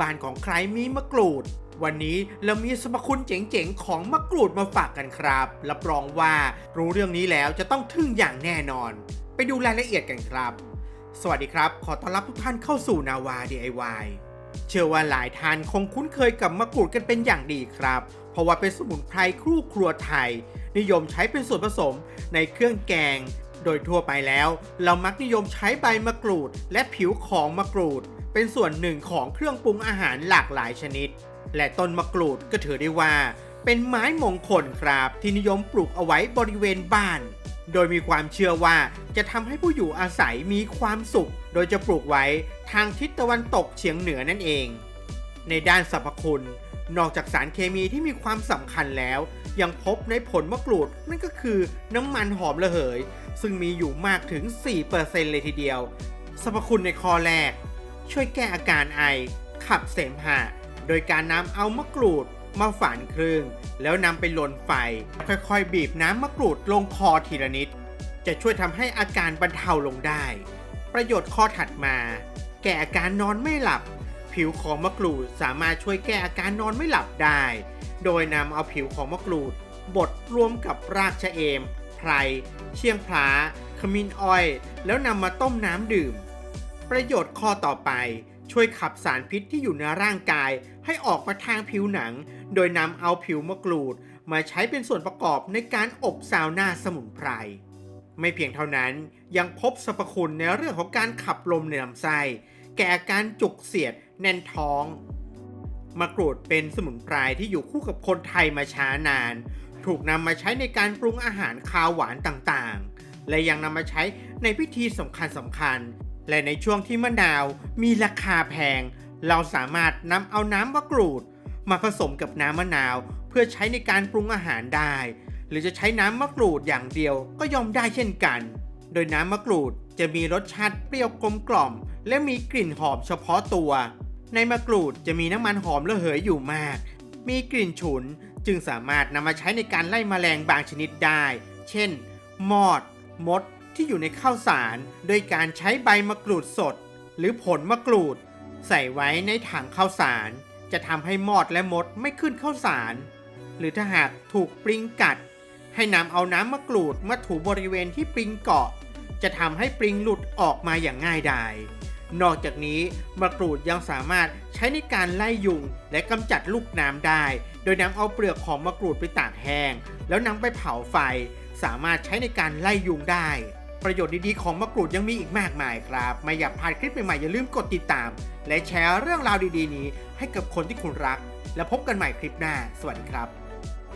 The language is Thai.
บ้านของใครมีมะกรูด วันนี้เรามีสรรพคุณเจ๋งๆ ของมะกรูดมาฝากกันครับรับรองว่ารู้เรื่องนี้แล้วจะต้องทึ่งอย่างแน่นอน ไปดูรายละเอียดกันครับ สวัสดีครับ ขอต้อนรับทุกท่านเข้าสู่นาวา DIY เชื่อว่าหลายท่านคงคุ้นเคยกับมะกรูดกันเป็นอย่างดีครับ เพราะว่าเป็นสมุนไพรครู่ครัวไทย นิยมใช้เป็นส่วนผสมในเครื่องแกง โดยทั่วไปแล้ว เรามักนิยมใช้ใบมะกรูด และผิวของมะกรูด เป็นส่วนหนึ่งของเครื่องปรุงอาหารหลากหลายชนิด และต้นมะกรูดก็ถือได้ว่า เป็นไม้มงคลครับที่นิยมปลูกเอาไว้บริเวณบ้าน โดยมีความเชื่อว่าจะทำให้ผู้อยู่อาศัยมีความสุข โดยจะปลูกไว้ทางทิศตะวันตกเฉียงเหนือนั่นเอง ในด้านสรรพคุณนอกจากสารเคมีที่มีความสำคัญแล้ว ยังพบในผลมะกรูดนั่นก็คือน้ำมันหอมระเหย ซึ่งมีอยู่มากถึง 4%เลยทีเดียว สรรพคุณในข้อแรก ช่วยแก้อาการไอ ขับเสมหะ โดยการนำเอามะกรูดมาฝานครึ่ง แล้วนำไปลนไฟ ค่อยๆ บีบน้ำมะกรูดลงคอทีละนิด จะช่วยทำให้อาการบรรเทาลงได้ ประโยชน์ข้อถัดมา แก้อาการนอนไม่หลับ ผิวของมะกรูดสามารถช่วยแก้อาการนอนไม่หลับได้ โดยนำเอาผิวของมะกรูดบดรวมกับรากชะเอม ไพร เชียงพลาขมิ้นอ้อย แล้วนำมาต้มน้ำดื่ม ประโยชน์ข้อต่อไป ช่วยขับสารพิษที่อยู่ในร่างกาย ให้ออกมาทางผิวหนัง โดยนำเอาผิวมะกรูด มาใช้เป็นส่วนประกอบในการอบซาวน่าสมุนไพร ไม่เพียงเท่านั้นยังพบสรรพคุณในเรื่องของการขับลมในลำไส้ แก่อาการจุกเสียดแน่นท้องมะกรูดเป็นสมุนไพรที่อยู่คู่กับคนไทยมาช้านาน ถูกนำมาใช้ในการปรุงอาหารคาวหวานต่างๆ และยังนำมาใช้ในพิธีสำคัญสำคัญๆ และในช่วงที่มะนาวมีราคาแพง เราสามารถนำเอาน้ำมะกรูด มาผสมกับน้ำมะนาว เพื่อใช้ในการปรุงอาหารได้ หรือจะใช้น้ำมะกรูดอย่างเดียวก็ยอมได้เช่นกัน โดยน้ำมะกรูดจะมีรสชาติเปรี้ยวกลมกล่อม และมีกลิ่นหอมเฉพาะตัว ในมะกรูดจะมีน้ำมันหอมระเหยอยู่มาก มีกลิ่นฉุนจึงสามารถนำมาใช้ในการไล่แมลงบางชนิดได้ เช่น มอด มด ที่อยู่ในข้าวสารโดยการใช้ใบมะกรูดสด หรือผลมะกรูด ใส่ไว้ในถังข้าวสาร จะทำให้มอดและมดไม่ขึ้นข้าวสาร หรือถ้าหากถูกปริงกัด ให้นำเอาน้ำมะกรูดมาถูบริเวณที่ปริงเกาะ จะทำให้ปริงหลุดออกมาอย่างง่ายดายนอกจากนี้มะกรูดยังสามารถใช้ในการไล่ยุงและกำจัดลูกน้ำได้ โดยนำเอาเปลือกของมะกรูดไปตากแห้ง แล้วนำไปเผาไฟ สามารถใช้ในการไล่ยุงได้ ประโยชน์ดีๆของมะกรูดยังมีอีกมากมายครับ ไม่อยากพลาดคลิปใหม่ๆอย่าลืมกดติดตาม และแชร์เรื่องราวดีๆนี้ให้กับคนที่คุณรัก แล้วพบกันใหม่คลิปหน้า สวัสดีครับ